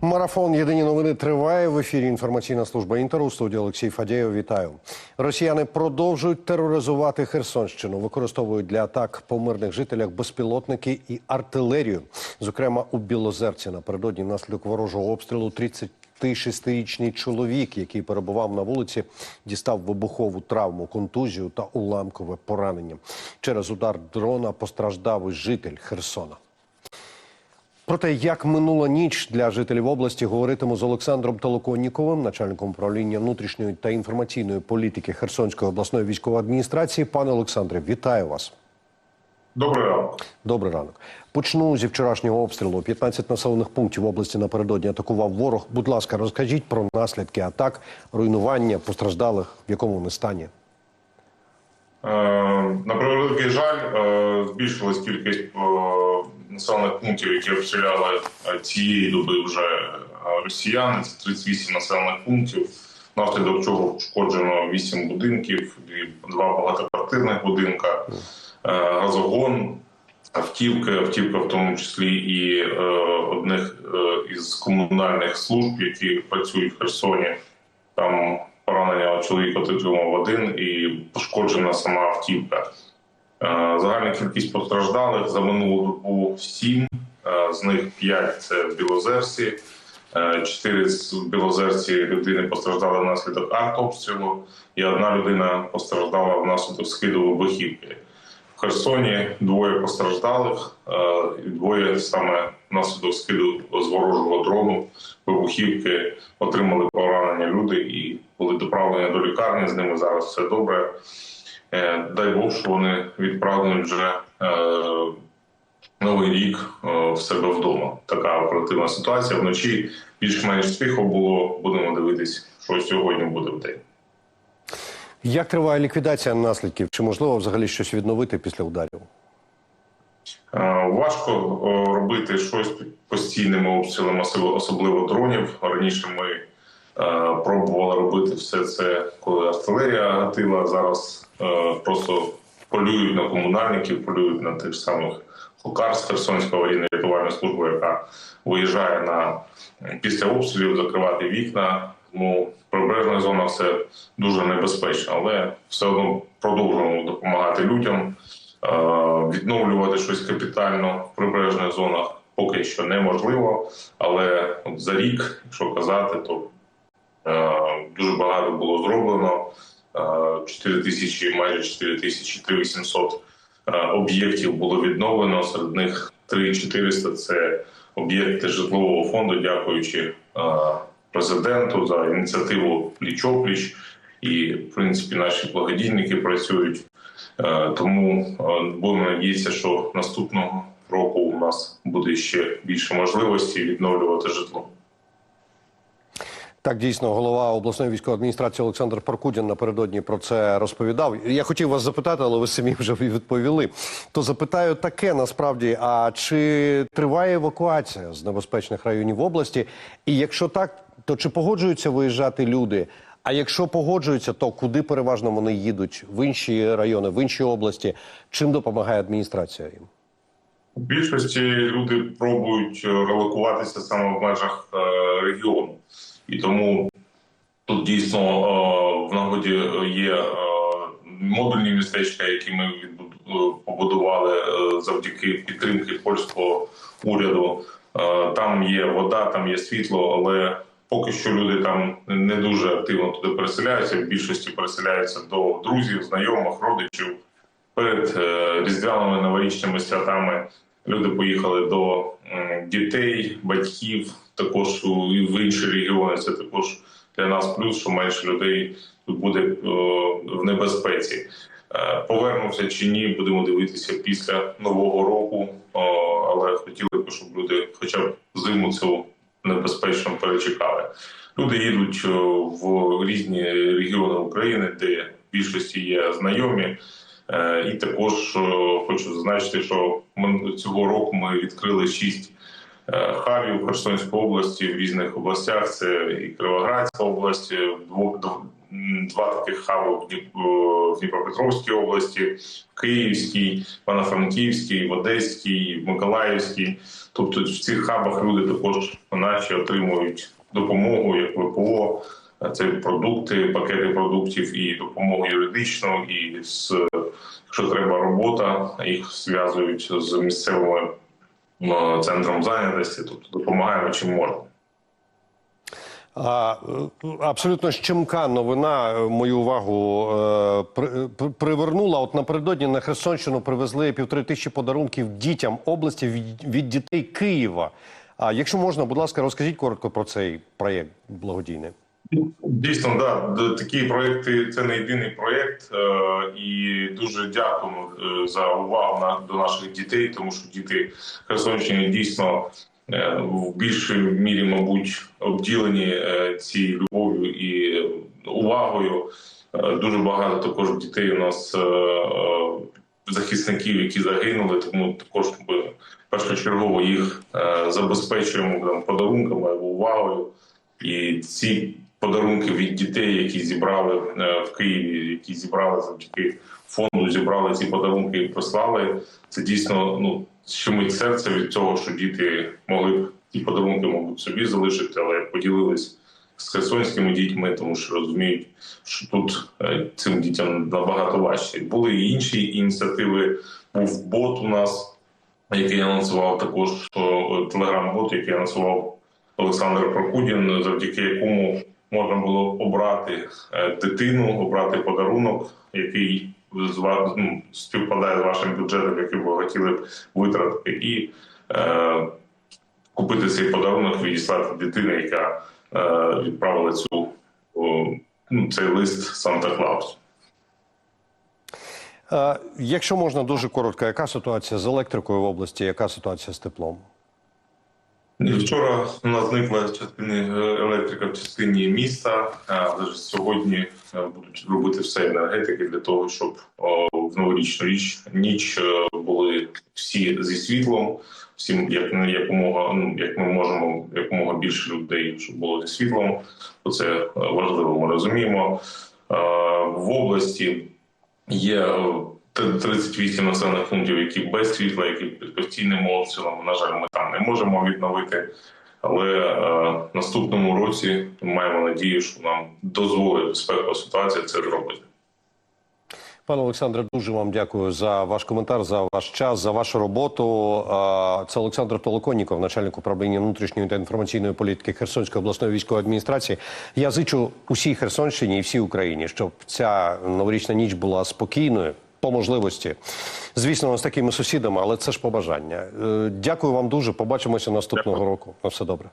Марафон Єдині новини триває в ефірі. Інформаційна служба інтеру у студії Олексій Фадєєв. Вітаю. Росіяни продовжують тероризувати Херсонщину, використовують для атак по мирних жителях безпілотники і артилерію. Зокрема, у Білозерці напередодні внаслідок ворожого обстрілу 36-річний чоловік, який перебував на вулиці, дістав вибухову травму, контузію та уламкове поранення. Через удар дрона постраждав житель Херсона. Про те, як минула ніч для жителів області, говоритиму з Олександром Толоконніковим, начальником управління внутрішньої та інформаційної політики Херсонської обласної військової адміністрації. Пане Олександре, вітаю вас. Добрий ранок. Добрий ранок. Почну зі вчорашнього обстрілу. 15 населених пунктів області напередодні атакував ворог. Будь ласка, розкажіть про наслідки атак, руйнування постраждалих, в якому вони стані. Е, На превеликий жаль, е, збільшилась кількість е, населених пунктів, які обстріляли цієї доби вже росіяни. Це 38 населених пунктів, внаслідок чого пошкоджено 8 будинків, два багатоквартирних будинка, е, газогон, автівки, автівка в тому числі і е, одних е, із комунальних служб, які працюють в Херсоні. Там поранення чоловіка отримав один і пошкоджена сама автівка. Е, Загальна кількість постраждалих за минулу добу 7, е, з них 5 – це в Білозерці, 4 з Білозерці людини постраждали внаслідок артобстрілу, і одна людина постраждала внаслідок скиду вибухівки. В Херсоні двоє постраждалих, е, двоє саме внаслідок скиду з ворожого дрону вибухівки отримали поранення люди і були доправлені до лікарні. З ними зараз все добре. Е, Дай Бог, що вони відправлені вже е, новий рік е, в себе вдома. Така оперативна ситуація. Вночі більш-менш тихо було. Будемо дивитись, що сьогодні буде в день. Як триває ліквідація наслідків? Чи можливо взагалі щось відновити після ударів? Важко робити щось під постійними обстрілами, особливо дронів. Раніше ми е, пробували робити все це, коли артилерія гатила. Зараз е, просто полюють на комунальників, полюють на тих самих Хокар з Херсонської аварійної рятувальної служби, яка виїжджає на після обстрілів закривати вікна. Тому в прибережних зонах це дуже небезпечно, але все одно продовжуємо допомагати людям. Е, Відновлювати щось капітально в прибережних зонах поки що неможливо. Але за рік, якщо казати, то дуже багато було зроблено. Е, 4 тисячі, майже 4 тисячі 3800 е, об'єктів було відновлено. Серед них 3400 – це об'єкти житлового фонду, дякуючи е, президенту за ініціативу пліч-опліч. І в принципі наші благодійники працюють. Е, Тому е, будемо надіятися, що наступного року у нас буде ще більше можливості відновлювати житло. Так, дійсно, голова обласної військової адміністрації Олександр Паркудін напередодні про це розповідав. Я хотів вас запитати, але ви самі вже відповіли. То запитаю таке насправді: а чи триває евакуація з небезпечних районів області? І якщо так, то чи погоджуються виїжджати люди? А якщо погоджуються, то куди переважно вони їдуть в інші райони, в інші області? Чим допомагає адміністрація їм? У більшості люди пробують е, релокуватися саме в межах е, регіону, і тому тут дійсно е, в нагоді є е, модульні містечка, які ми е, побудували е, завдяки підтримки польського уряду. Е, Там є вода, там є світло, але поки що люди там не дуже активно туди переселяються. В більшості переселяються до друзів, знайомих, родичів перед е, різдвяними новорічними святами люди поїхали до дітей, батьків, також і в інші регіони. Це також для нас плюс, що менше людей тут буде е, в небезпеці. Е, Повернувся чи ні, будемо дивитися після нового року. Але хотіли б, щоб люди, хоча б зиму цю небезпечно перечекали. Люди їдуть е, в різні регіони України, де в більшості є знайомі. Е, І також е, хочу зазначити, що ми цього року ми відкрили шість е, хабів Херсонської області в різних областях. Це і Кривоградська область, е, дво- дв- м, два таких хаби в Дніп- в Дніпропетровській області, в Київській, Івано-Франківській, в Одеській, в Миколаївській. Тобто в цих хабах люди також наші отримують допомогу як ВПО. Це продукти, пакети продуктів і допомогу юридичну, і з якщо треба робота, їх зв'язують з місцевими е, центром зайнятості, тобто допомагаємо чим можна. А, е, абсолютно щемка новина е, мою увагу е, при- привернула. От напередодні на Херсонщину привезли півтори тисячі подарунків дітям області від, від дітей Києва. А якщо можна, будь ласка, розкажіть коротко про цей проєкт благодійний. Дійсно, да, такі проекти це не єдиний проєкт, е, і дуже дякуємо е, за увагу на до наших дітей, тому що діти Херсонщини дійсно е, в більшій мірі, мабуть, обділені цією любов'ю і увагою. Дуже багато також дітей у нас захисників, які загинули, тому також ми першочергово їх забезпечуємо там, подарунками або увагою. І ці подарунки від дітей, які зібрали е, в Києві, які зібрали завдяки фонду, зібрали ці подарунки і прислали. Це дійсно ну щемить серце від цього, що діти могли б ті подарунки, мабуть, собі залишити, але поділились з херсонськими дітьми, тому що розуміють, що тут е, цим дітям набагато важче. Були і інші ініціативи. Був бот у нас, який анонсував також телеграм-бот, який анонсував Олександр Прокудін, завдяки якому можна було обрати е, дитину, обрати подарунок, який ну, співпадає з вашим бюджетом, який ви хотіли б витратити, і е, купити цей подарунок, відіслати дитини, яка е, відправила цю о, ну, цей лист Санта Клаусу. Е, якщо можна дуже коротко, яка ситуація з електрикою в області, яка ситуація з теплом? І Вчора у нас зникла частина е, електрика в частині міста. Але сьогодні е, будуть робити все енергетики для того, щоб в новорічну річ ніч е, були всі зі світлом. Всім як якомога ну як ми можемо якомога більше людей, щоб було зі світлом. Бо це е, важливо. Ми розуміємо Е, в області. Є е, 38 населених пунктів, які без світла, які під постійним обстрілом. На жаль, ми не можемо відновити. Але е, наступному році маємо надію, що нам дозволить безпекова ситуація це зробити. Пане Олександре, дуже вам дякую за ваш коментар, за ваш час, за вашу роботу. Це Олександр Толоконніков, начальник управління внутрішньої та інформаційної політики Херсонської обласної військової адміністрації. Я зичу усій Херсонщині і всій Україні, щоб ця новорічна ніч була спокійною. По можливості, звісно, з такими сусідами, але це ж побажання. Е, Дякую вам дуже. Побачимося наступного року. На все добре.